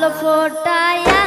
জল ফোটায়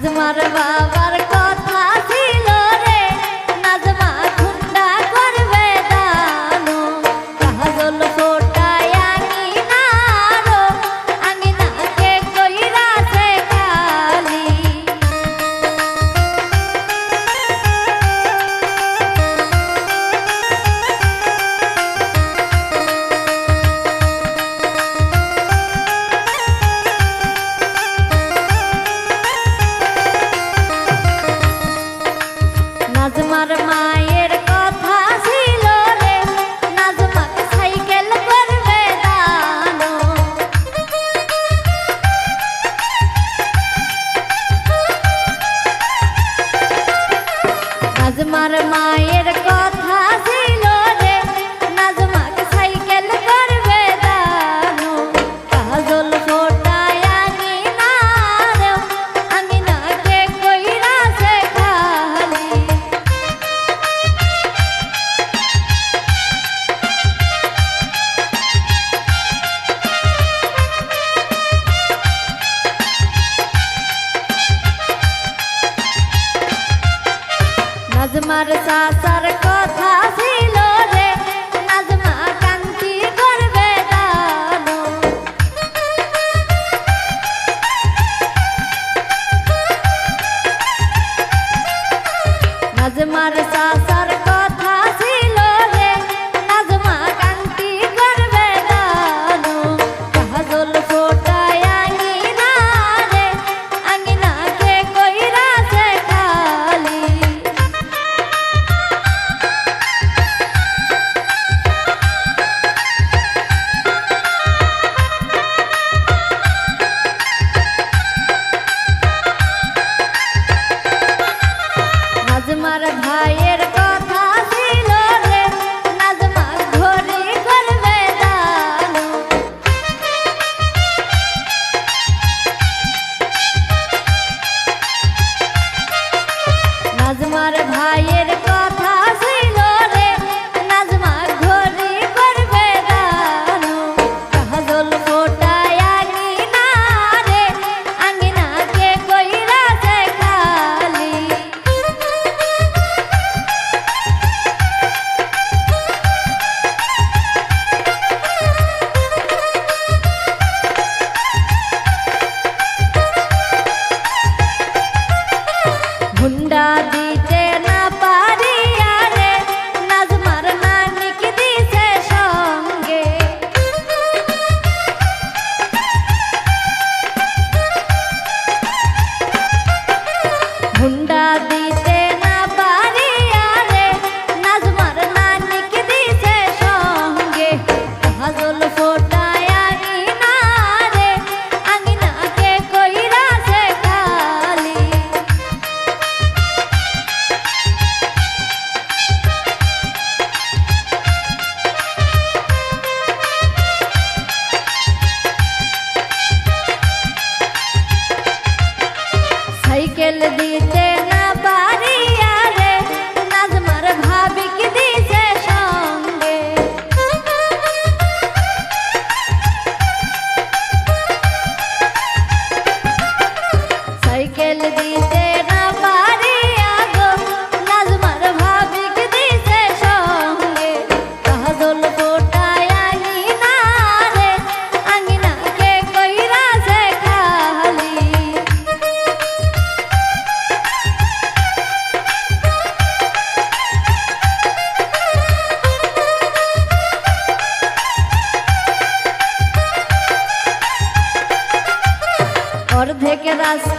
আজমার নাজমার সাসার কথা ছিল রে নাজমা কান্তি করবে দানো নাজমার সাসার দিতে রাস্তা